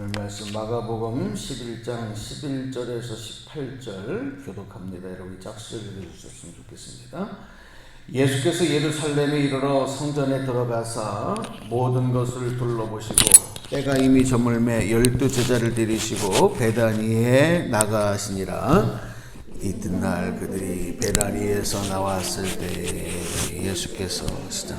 오늘 말씀 마가복음 11장 11절에서 18절 교독합니다. 여러분 짝수를 읽어주셨으면 좋겠습니다. 예수께서 예루살렘에 이르러 성전에 들어가사 모든 것을 둘러보시고 때가 이미 저물매 열두 제자를 들이시고 베다니에 나가시니라 이튿날 그들이 베다니에서 나왔을 때 예수께서 시작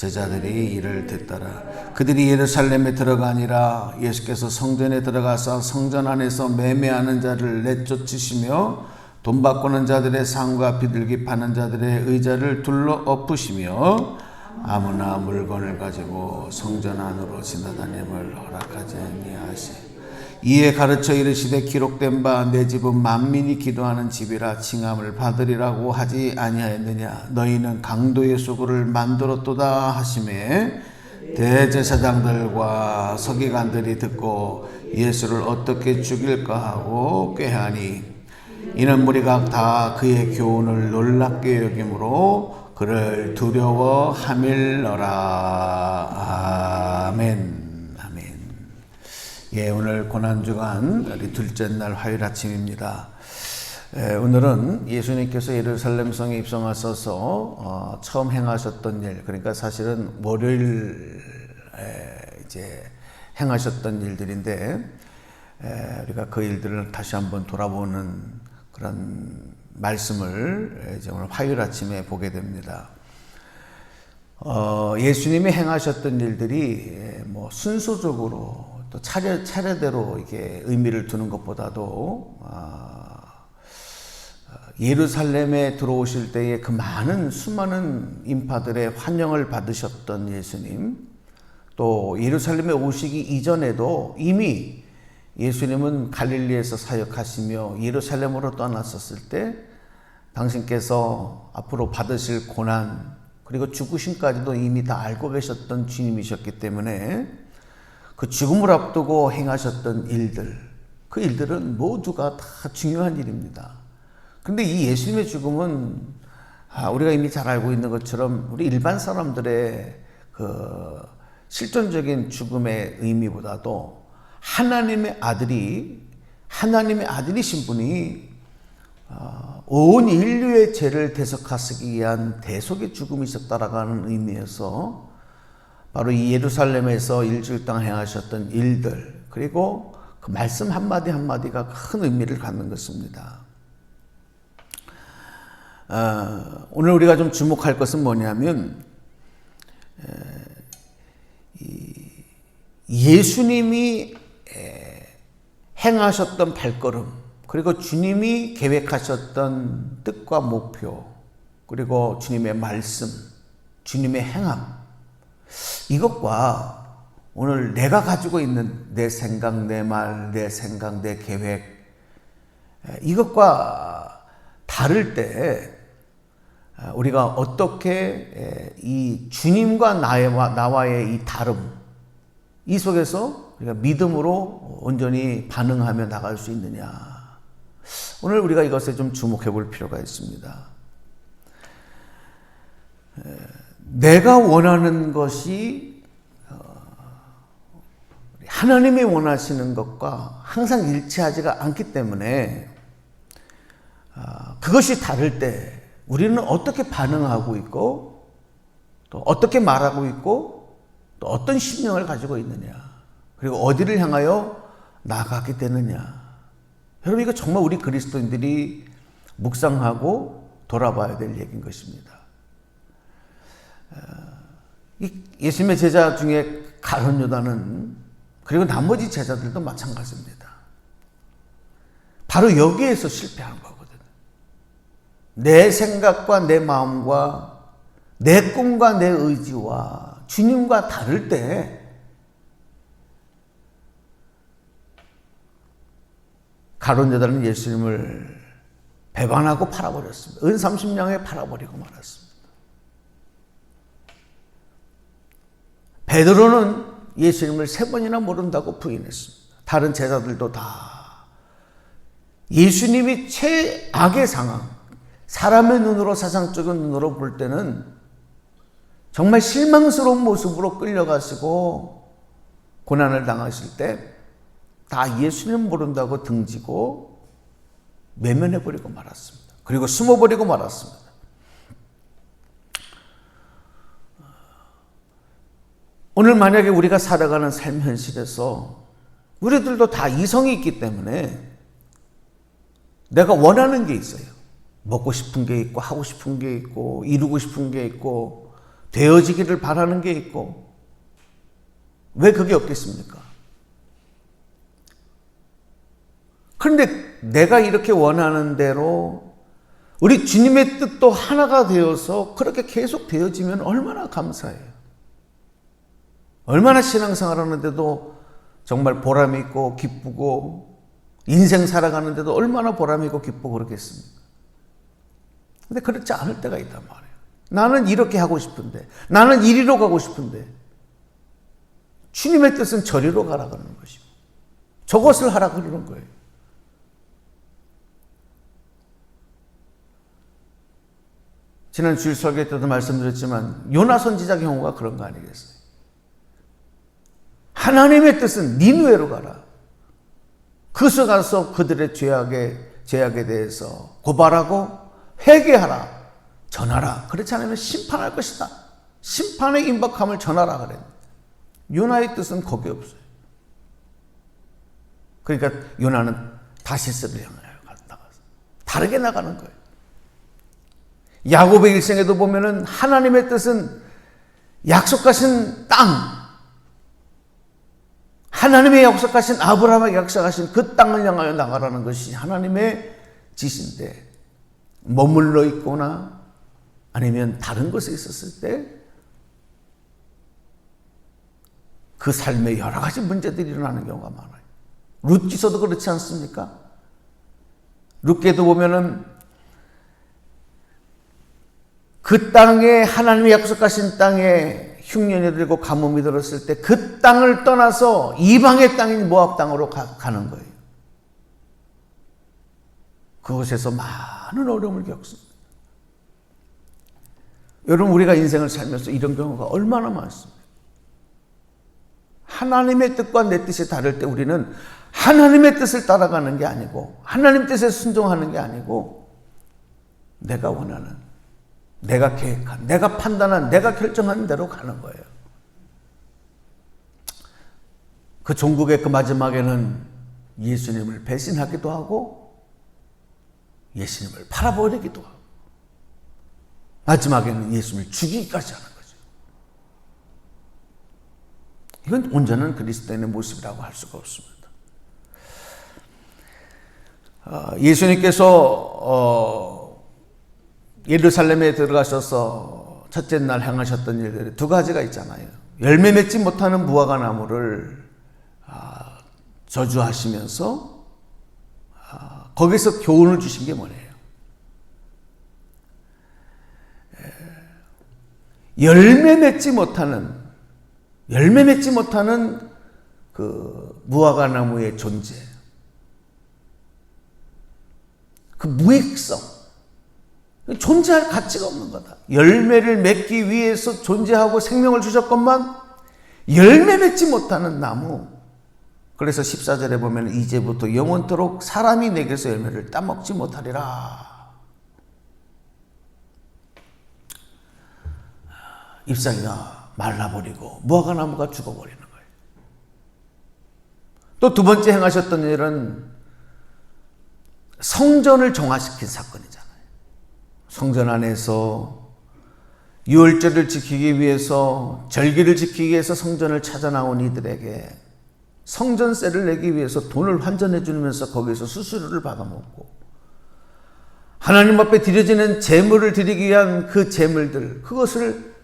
제자들이 이를 듣더라. 그들이 예루살렘에 들어가니라 예수께서 성전에 들어가서 성전 안에서 매매하는 자를 내쫓으시며 돈 바꾸는 자들의 상과 비둘기 파는 자들의 의자를 둘러 엎으시며 아무나 물건을 가지고 성전 안으로 지나다님을 허락하지 아니하시. 이에 가르쳐 이르시되 기록된 바 내 집은 만민이 기도하는 집이라 칭함을 받으리라고 하지 아니하였느냐. 너희는 강도의 수구를 만들었도다 하심에 대제사장들과 서기관들이 듣고 예수를 어떻게 죽일까 하고 꾀하니 이는 무리가 다 그의 교훈을 놀랍게 여김으로 그를 두려워함일러라. 아멘 아멘 예, 오늘 고난주간 우리 둘째 날 화요일 아침입니다. 예, 오늘은 예수님께서 예루살렘 성에 입성하셔서 어, 처음 행하셨던 일, 그러니까 사실은 월요일 에, 이제 행하셨던 일들인데 에, 우리가 그 일들을 다시 한번 돌아보는 그런 말씀을 이제 오늘 화요일 아침에 보게 됩니다. 어, 예수님이 행하셨던 일들이 뭐 순서적으로 또 차례, 차례대로 이게 의미를 두는 것보다도 아, 예루살렘에 들어오실 때에 그 많은 수많은 인파들의 환영을 받으셨던 예수님, 또 예루살렘에 오시기 이전에도 이미 예수님은 갈릴리에서 사역하시며 예루살렘으로 떠났었을 때 당신께서 앞으로 받으실 고난 그리고 죽으심까지도 이미 다 알고 계셨던 주님이셨기 때문에 그 죽음을 앞두고 행하셨던 일들, 그 일들은 모두가 다 중요한 일입니다. 그런데 이 예수님의 죽음은 아, 우리가 이미 잘 알고 있는 것처럼 우리 일반 사람들의 그 실존적인 죽음의 의미보다도 하나님의 아들이 하나님의 아들이신 분이 어, 온 인류의 죄를 대속하시기 위한 대속의 죽음이 있었다라고 하는 의미에서 바로 이 예루살렘에서 일주일 동안 행하셨던 일들 그리고 그 말씀 한마디 한마디가 큰 의미를 갖는 것입니다. 어, 오늘 우리가 좀 주목할 것은 뭐냐면 예수님이 행하셨던 발걸음 그리고 주님이 계획하셨던 뜻과 목표 그리고 주님의 말씀 주님의 행함 이것과 오늘 내가 가지고 있는 내 생각, 내 말, 내 생각, 내 계획, 이것과 다를 때 우리가 어떻게 이 주님과 나와, 나와의 이 다름, 이 속에서 우리가 믿음으로 온전히 반응하며 나갈 수 있느냐. 오늘 우리가 이것에 좀 주목해 볼 필요가 있습니다. 내가 원하는 것이 어, 하나님이 원하시는 것과 항상 일치하지가 않기 때문에 아, 그것이 다를 때 우리는 어떻게 반응하고 있고 또 어떻게 말하고 있고 또 어떤 심령을 가지고 있느냐 그리고 어디를 향하여 나가게 되느냐 여러분 이거 정말 우리 그리스도인들이 묵상하고 돌아봐야 될 얘기인 것입니다. 예수님의 제자 중에 가론 유다는 그리고 나머지 제자들도 마찬가지입니다. 바로 여기에서 실패한 거거든. 내 생각과 내 마음과 내 꿈과 내 의지와 주님과 다를 때 가론 유다는 예수님을 배반하고 팔아버렸습니다. 은 30냥에 팔아버리고 말았습니다. 베드로는 예수님을 세 번이나 모른다고 부인했습니다. 다른 제자들도 다 예수님이 최악의 상황, 사람의 눈으로 사상적인 눈으로 볼 때는 정말 실망스러운 모습으로 끌려가시고 고난을 당하실 때 다 예수님 모른다고 등지고 외면해버리고 말았습니다. 그리고 숨어버리고 말았습니다. 오늘 만약에 우리가 살아가는 삶 현실에서 우리들도 다 이성이 있기 때문에 내가 원하는 게 있어요. 먹고 싶은 게 있고, 하고 싶은 게 있고, 이루고 싶은 게 있고, 되어지기를 바라는 게 있고, 왜 그게 없겠습니까? 그런데 내가 이렇게 원하는 대로 우리 주님의 뜻도 하나가 되어서 그렇게 계속 되어지면 얼마나 감사해요. 얼마나 신앙생활 하는데도 정말 보람 있고 기쁘고 인생 살아가는데도 얼마나 보람 있고 기쁘고 그렇겠습니까? 근데 그렇지 않을 때가 있단 말이에요. 나는 이렇게 하고 싶은데, 나는 이리로 가고 싶은데, 주님의 뜻은 저리로 가라 그러는 것이고, 저것을 하라 그러는 거예요. 지난 주일 설교 때도 말씀드렸지만, 요나 선지자 경우가 그런 거 아니겠어요? 하나님의 뜻은 니누에로 가라. 그서 가서 그들의 죄악에 죄악에 대해서 고발하고 회개하라. 전하라. 그렇지 않으면 심판할 것이다. 심판의 임박함을 전하라 그랬 요나의 뜻은 거기 없어요. 그러니까 요나는 다시스를 향하여 갔다가 다르게 나가는 거예요. 야곱의 일생에도 보면은 하나님의 뜻은 약속하신 땅, 하나님의 약속하신 아브라함에게 약속하신 그 땅을 향하여 나가라는 것이 하나님의 지시인데 머물러 있거나 아니면 다른 곳에 있었을 때 그 삶에 여러 가지 문제들이 일어나는 경우가 많아요. 룻기서도 그렇지 않습니까? 룻게도 보면은 그 땅에 하나님의 약속하신 땅에 흉년이 들고 가뭄이 들었을 때 그 땅을 떠나서 이방의 땅인 모압 땅으로 가, 는 거예요. 그곳에서 많은 어려움을 겪습니다. 여러분 우리가 인생을 살면서 이런 경우가 얼마나 많습니까? 하나님의 뜻과 내 뜻이 다를 때 우리는 하나님의 뜻을 따라가는 게 아니고 하나님 뜻에 순종하는 게 아니고 내가 원하는 내가 계획한 내가 판단한 내가 결정한 대로 가는 거예요. 그 종국의 그 마지막에는 예수님을 배신하기도 하고 예수님을 팔아버리기도 하고 마지막에는 예수님을 죽이기까지 하는 거죠. 이건 온전한 그리스도인의 모습이라고 할 수가 없습니다. 아, 예수님께서 어, 예루살렘에 들어가셔서 첫째 날 행하셨던 일들이 두 가지가 있잖아요. 열매 맺지 못하는 무화과 나무를 아, 저주하시면서 아, 거기서 교훈을 주신 게 뭐예요? 열매 맺지 못하는 열매 맺지 못하는 그 무화과 나무의 존재, 그 무익성, 존재할 가치가 없는 거다. 열매를 맺기 위해서 존재하고 생명을 주셨건만 열매 맺지 못하는 나무. 그래서 14절에 보면 이제부터 영원토록 사람이 내게서 열매를 따먹지 못하리라. 잎사귀가 말라버리고 무화과 나무가 죽어버리는 거예요. 또 두 번째 행하셨던 일은 성전을 정화시킨 사건이잖아요. 성전 안에서 유월절을 지키기 위해서 절기를 지키기 위해서 성전을 찾아 나온 이들에게 성전세를 내기 위해서 돈을 환전해 주면서 거기서 수수료를 받아먹고 하나님 앞에 드려지는 재물을 드리기 위한 그 재물들 그것을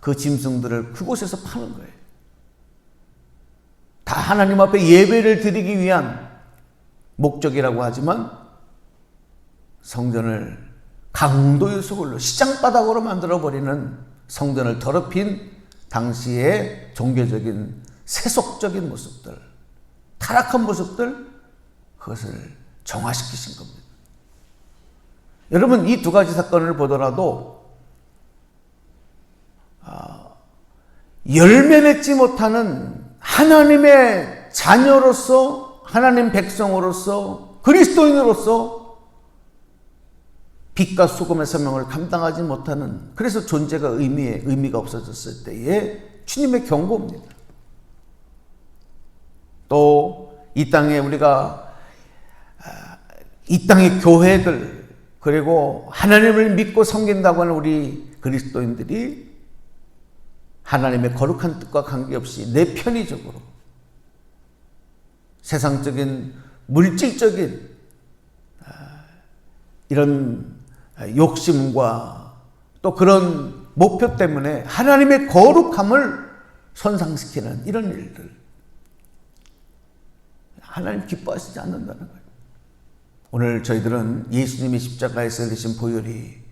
그 짐승들을 그곳에서 파는 거예요. 다 하나님 앞에 예배를 드리기 위한 목적이라고 하지만 성전을 강도의 소굴로 시장바닥으로 만들어 버리는 성전을 더럽힌 당시의 종교적인 세속적인 모습들, 타락한 모습들, 그것을 정화시키신 겁니다. 여러분, 이 두 가지 사건을 보더라도, 아, 열매 맺지 못하는 하나님의 자녀로서, 하나님 백성으로서, 그리스도인으로서 빛과 소금의 사명을 감당하지 못하는 그래서 존재가 의미에 의미가 없어졌을 때에 주님의 경고입니다. 또 이 땅에 우리가 아, 이 땅의 교회들 그리고 하나님을 믿고 섬긴다고 하는 우리 그리스도인들이 하나님의 거룩한 뜻과 관계없이 내 편의적으로 세상적인 물질적인 아, 이런 욕심과 또 그런 목표 때문에 하나님의 거룩함을 손상시키는 이런 일들. 하나님 기뻐하시지 않는다는 거예요. 오늘 저희들은 예수님이 십자가에서 흘리신 보혈이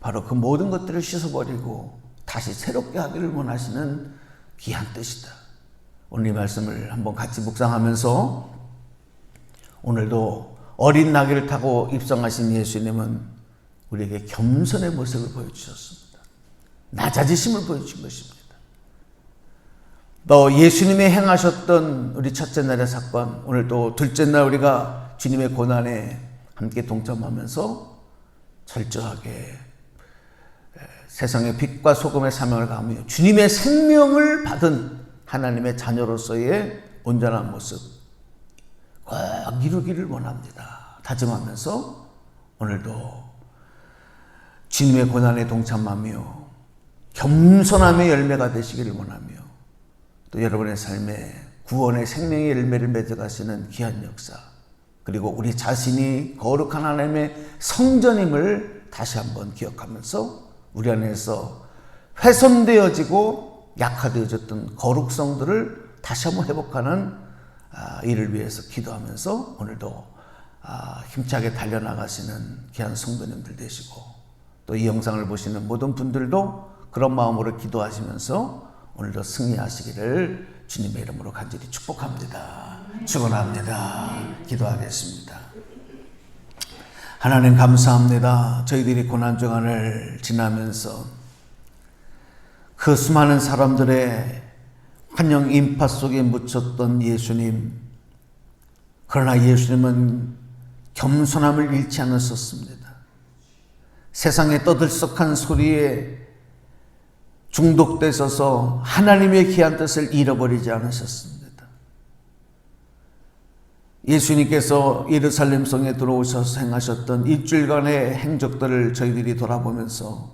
바로 그 모든 것들을 씻어버리고 다시 새롭게 하기를 원하시는 귀한 뜻이다. 오늘 이 말씀을 한번 같이 묵상하면서 오늘도 어린 나귀를 타고 입성하신 예수님은 우리에게 겸손의 모습을 보여주셨습니다. 낮아지심을 보여준 것입니다. 또 예수님이 행하셨던 우리 첫째 날의 사건, 오늘 또 둘째 날 우리가 주님의 고난에 함께 동참하면서 철저하게 세상의 빛과 소금의 사명을 가하며 주님의 생명을 받은 하나님의 자녀로서의 온전한 모습 꼭 이루기를 원합니다. 다짐하면서 오늘도 주님의 고난에 동참하며 겸손함의 열매가 되시기를 원하며 또 여러분의 삶에 구원의 생명의 열매를 맺어가시는 귀한 역사 그리고 우리 자신이 거룩한 하나님의 성전임을 다시 한번 기억하면서 우리 안에서 훼손되어지고 약화되어졌던 거룩성들을 다시 한번 회복하는 아, 일을 위해서 기도하면서 오늘도 아, 힘차게 달려나가시는 귀한 성도님들 되시고 또 이 영상을 보시는 모든 분들도 그런 마음으로 기도하시면서 오늘도 승리하시기를 주님의 이름으로 간절히 축복합니다. 축원합니다. 기도하겠습니다. 하나님 감사합니다. 저희들이 고난 주간을 지나면서 그 수많은 사람들의 환영 인파 속에 묻혔던 예수님. 그러나 예수님은 겸손함을 잃지 않으셨습니다. 세상의 떠들썩한 소리에 중독되셔서 하나님의 귀한 뜻을 잃어버리지 않으셨습니다. 예수님께서 예루살렘 성에 들어오셔서 행하셨던 일주일간의 행적들을 저희들이 돌아보면서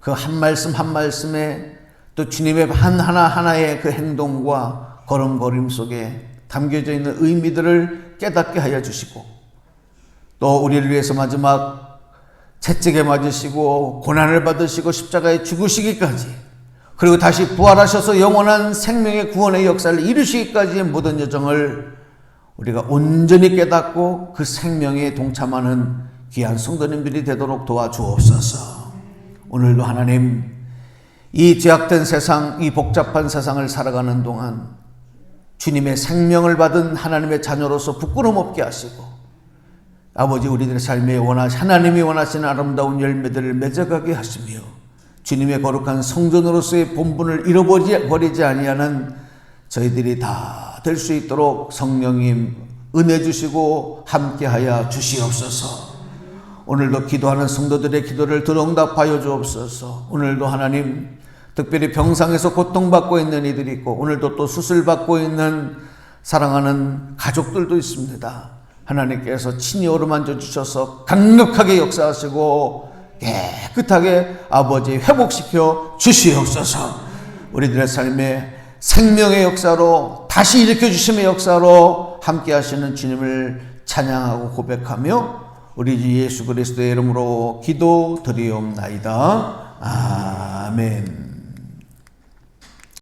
그 한 말씀 한 말씀에 또 주님의 한 하나 하나의 그 행동과 걸음걸음 속에 담겨져 있는 의미들을 깨닫게 하여 주시고 또 우리를 위해서 마지막 채찍에 맞으시고 고난을 받으시고 십자가에 죽으시기까지 그리고 다시 부활하셔서 영원한 생명의 구원의 역사를 이루시기까지의 모든 여정을 우리가 온전히 깨닫고 그 생명에 동참하는 귀한 성도님들이 되도록 도와주옵소서. 오늘도 하나님 이 제약된 세상, 이 복잡한 세상을 살아가는 동안 주님의 생명을 받은 하나님의 자녀로서 부끄럼 없게 하시고 아버지 우리들의 삶에 원하시 하나님이 원하시는 아름다운 열매들을 맺어가게 하시며 주님의 거룩한 성전으로서의 본분을 잃어버리지 아니하는 저희들이 다 될 수 있도록 성령님 은혜 주시고 함께하여 주시옵소서. 오늘도 기도하는 성도들의 기도를 들응답하여 주옵소서. 오늘도 하나님 특별히 병상에서 고통받고 있는 이들이 있고 오늘도 또 수술받고 있는 사랑하는 가족들도 있습니다. 하나님께서 친히 어루만져 주셔서 강력하게 역사하시고 깨끗하게 아버지 회복시켜 주시옵소서. 우리들의 삶에 생명의 역사로 다시 일으켜 주심의 역사로 함께 하시는 주님을 찬양하고 고백하며 우리 주 예수 그리스도의 이름으로 기도 드리옵나이다. 아멘.